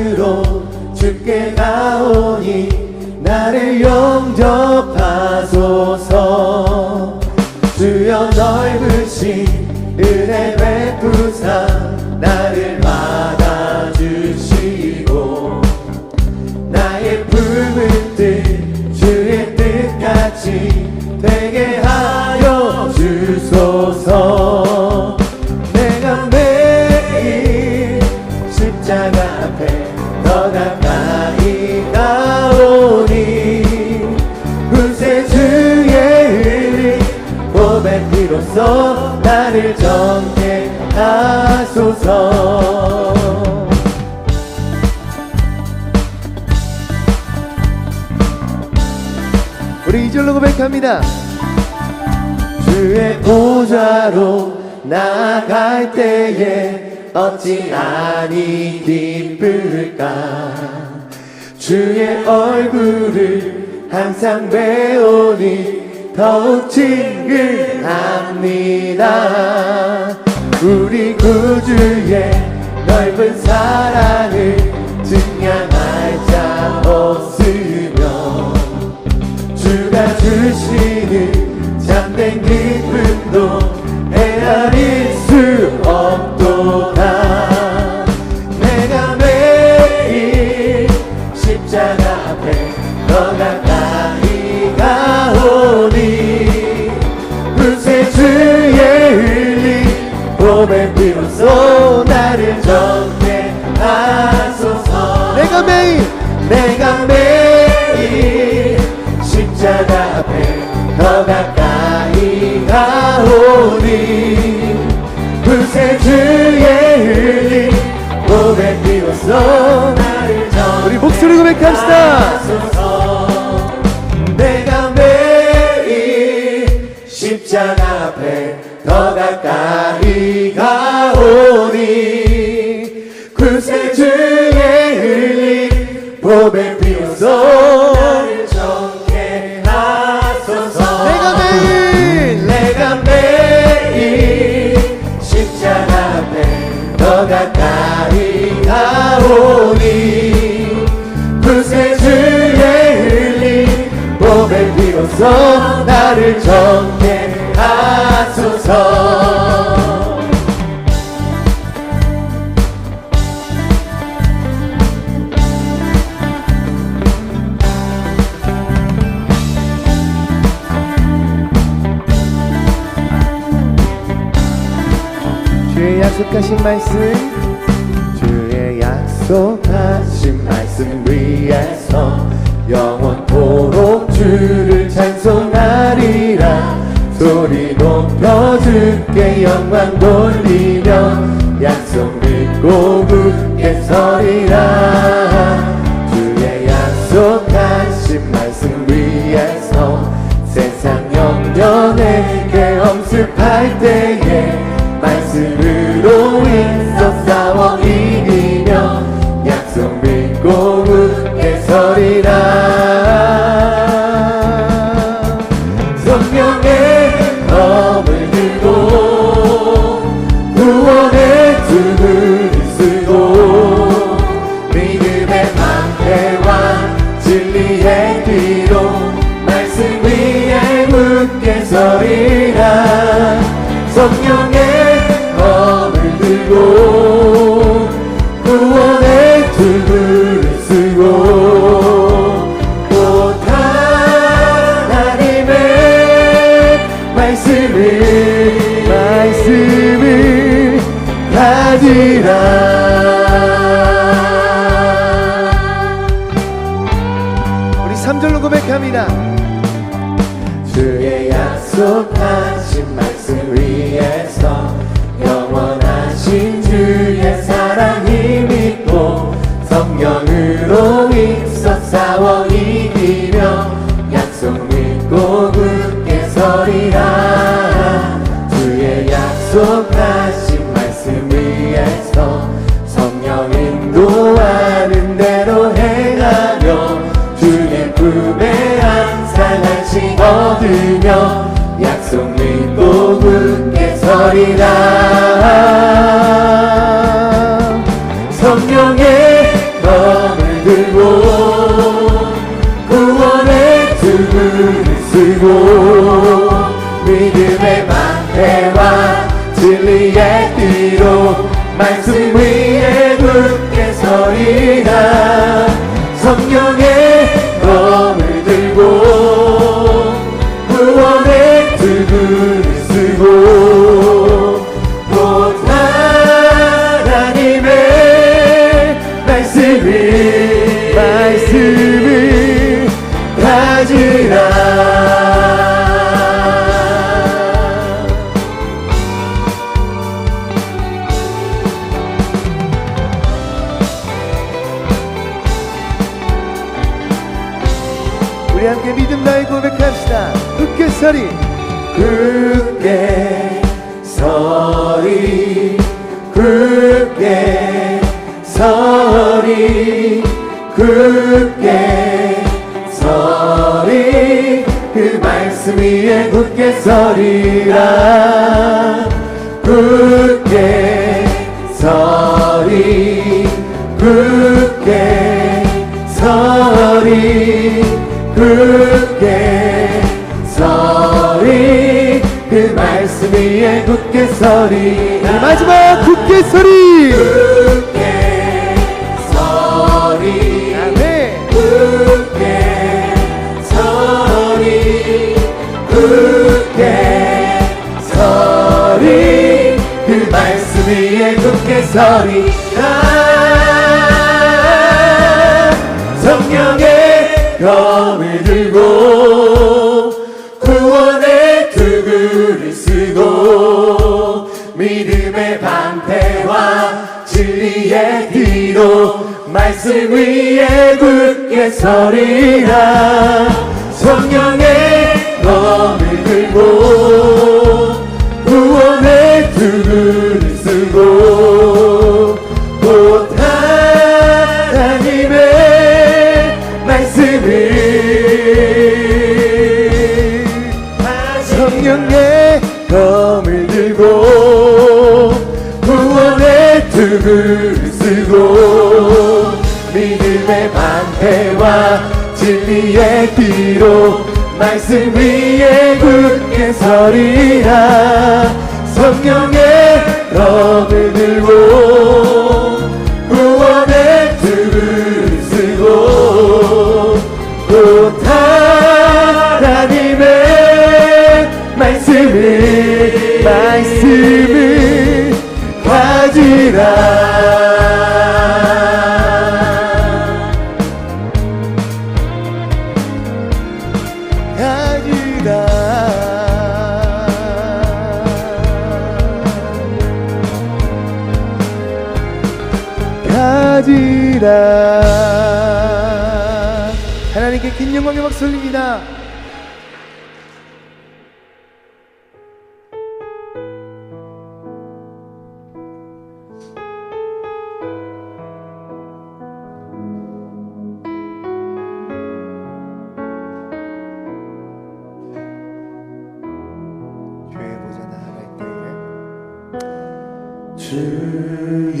마음으로 주께 나오니 나를 영접하소서 나를 정케 하소서 우리 이절로 고백합니다. 주의 보좌로 나갈 때에 어찌 아니 기쁠까 주의 얼굴을 항상 배우니 더욱 친근합니다. 우리 구주의 넓은 사랑을 증량할 자 없으며 주가 주시는 참된 기쁨도 헤아릴 수 없도다. 내가 매일 십자가 앞에 더가 하소서 내가 매일 십자가 앞에 더 가까이 피로써 나를 정케 하소서. 주의 약속하신 말씀 주의 약속하신 말씀 위에서 영원토록 주를 영광 돌리며 약속 믿고 굳게 서리라. 주의 약속하신 말씀 위에서 세상 영년에 게 엄습할 때에 말씀으 얻으며 약속 믿고 굳게 서리라. 성령의 검을 들고 구원의 투구를 쓰고 믿음의 방패와 진리의 띠로 말씀 위에 굳게 서리라 그 말씀 위에 굳게 서리라. 굳게 서리 굳게 서리 굳게 서리. 그 말씀 위에 굳게 서리 마지막 굳게 서리 서리 아, 성령의 검을 들고 구원의 투구를 쓰고 믿음의 방패와 진리의 뒤로 말씀 위에 굳게 서리라. 성령의 말씀 위에 굳게 서리라. 성령의 가지라 하나님께 긴 영광의 박수 올립니다. 주의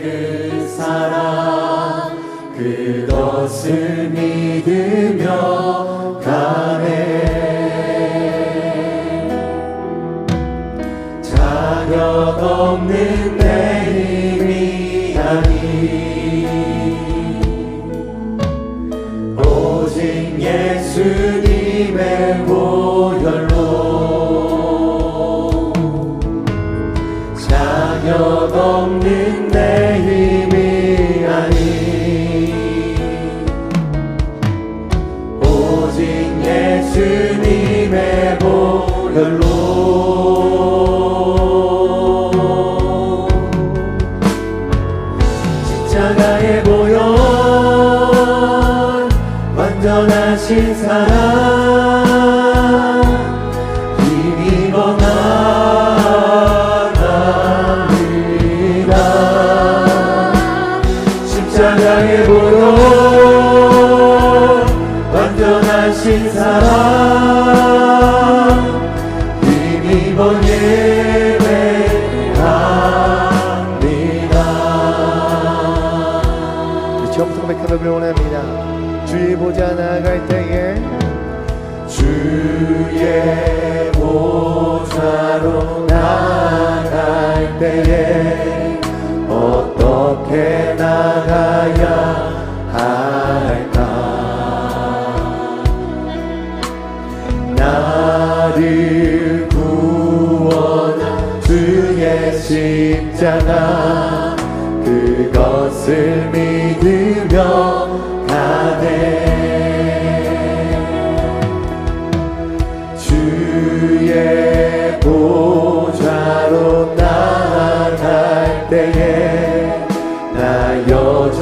주 십자가의 보혈 완전하신 사랑. 힘입어 예배합니다. 처음부터 고백하며 원합니다. 주의 보자 나아갈 때 나가야 할까? 나를 구원한 주의 십자가 그것을 믿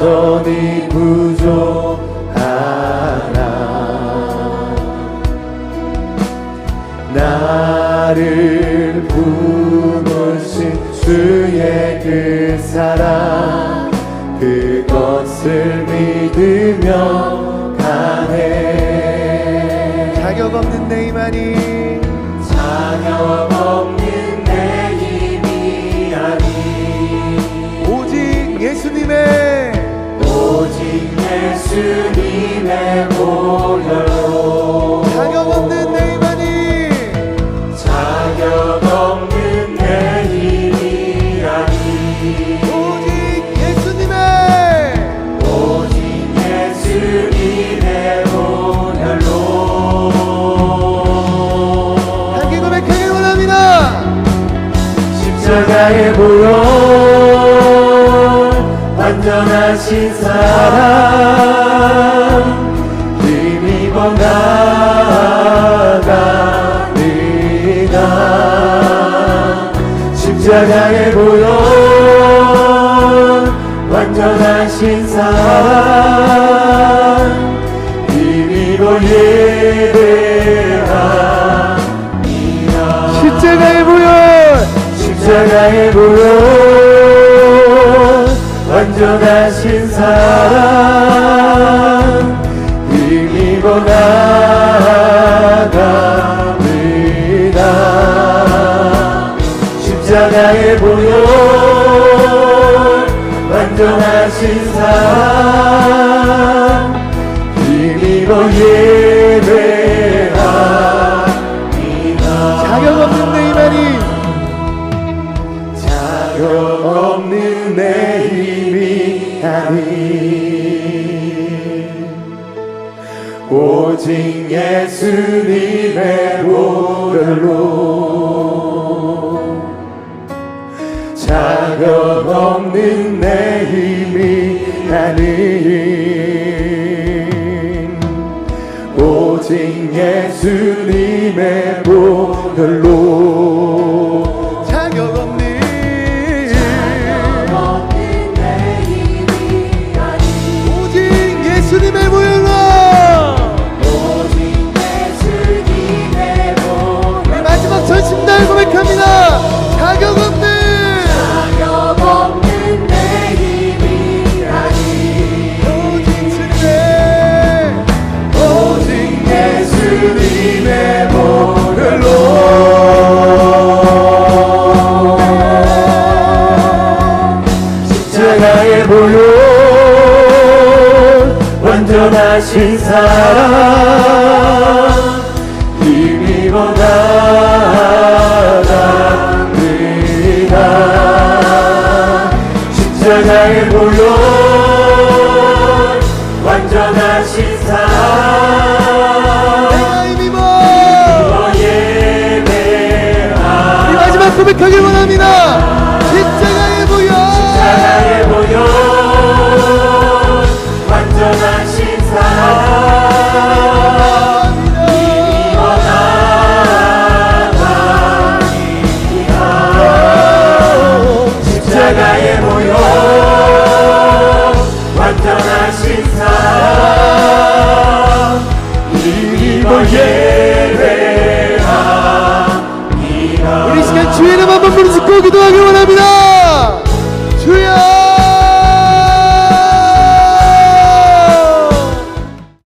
여전히 부족 예수님의 보혈로. 자격 없는 내 힘아니 자격 없는 내 힘이 아니 오직 예수님의 오직 예수님의 보혈로. 함께 고백하길 원합니다. 십자가의 보혈 완전하신 사랑 완전하신 사랑 힘입어 예배합니다 십자가의 보혈 십자가의 보혈 완전하신 사랑 하신 사랑 힘입어 예배합니다. 자격 없는 내 힘아니 자격 없는 내 힘이 아니. 오직 예수님의 보혈로 자격 아닌 오직 예수님의 보혈로 하신 사랑 힘입어 나갑니다 십자가의 보혈 완전하신 사랑 내가 힘입어 예배하 우리 마지막 고백하길 원합니다